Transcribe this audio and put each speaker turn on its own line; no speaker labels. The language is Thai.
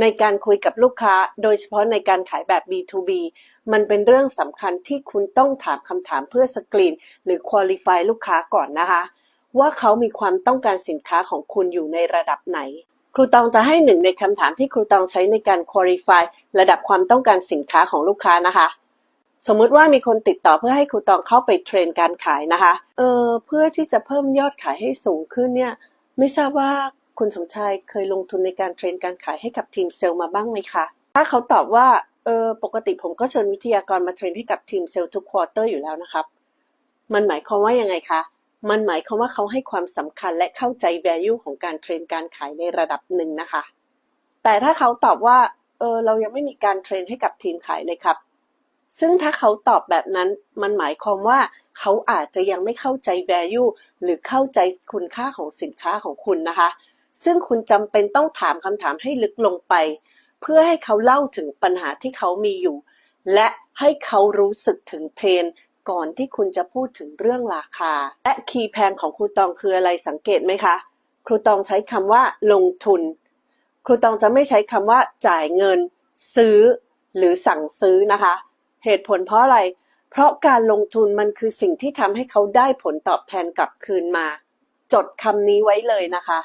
ในการคุยกับลูกค้า โดยเฉพาะในการขายแบบ B2B มันเป็นเรื่องสำคัญที่คุณต้องถามคำถามเพื่อสกรีน หรือ qualify ลูกค้าก่อนนะคะ ว่าเขามีความต้องการสินค้าของคุณอยู่ในระดับไหน ครูตองจะให้หนึ่งในคำถามที่ครูตองใช้ในการ qualify ระดับความต้องการสินค้าของลูกค้านะคะ สมมุติว่ามีคนติดต่อเพื่อให้ครูตองเข้าไปเทรนการขายนะคะ เออเพื่อที่จะเพิ่มยอดขายให้สูงขึ้นเนี่ย ไม่ทราบว่า คุณสมชายเคยลงทุนในการเทรนการขายให้กับทีมเซลล์มาบ้างไหมคะ ถ้าเขาตอบว่า เออ ปกติผมก็เชิญวิทยากรมาเทรนให้กับทีมเซลล์ทุกควอเตอร์อยู่แล้วนะครับ มันหมายความว่ายังไงคะ มันหมายความว่าเขาให้ความสำคัญและเข้าใจ value ของการเทรนการขายในระดับหนึ่งนะคะ แต่ถ้าเขาตอบว่า เออ เรายังไม่มีการเทรนให้กับทีมขายเลยครับ ซึ่งถ้าเขาตอบแบบนั้น มันหมายความว่าเขาอาจจะยังไม่เข้าใจ value หรือเข้าใจคุณค่าของสินค้าของคุณนะคะ ซึ่งคุณจำเป็นต้องถามคำถามให้ลึกลงไป เพื่อให้เขาเล่าถึงปัญหาที่เขามีอยู่ และให้เขารู้สึกถึงเพนก่อนที่คุณจะพูดถึงเรื่องราคา และคีย์แพงของครูตองคืออะไรสังเกตไหมคะ ครูตองใช้คำว่าลงทุน ครูตองจะไม่ใช้คำว่าจ่ายเงิน ซื้อ หรือสั่งซื้อนะคะ เหตุผลเพราะอะไร เพราะการลงทุนมันคือสิ่งที่ทำให้เขาได้ผลตอบแทนกลับคืนมา จดคำนี้ไว้เลยนะคะ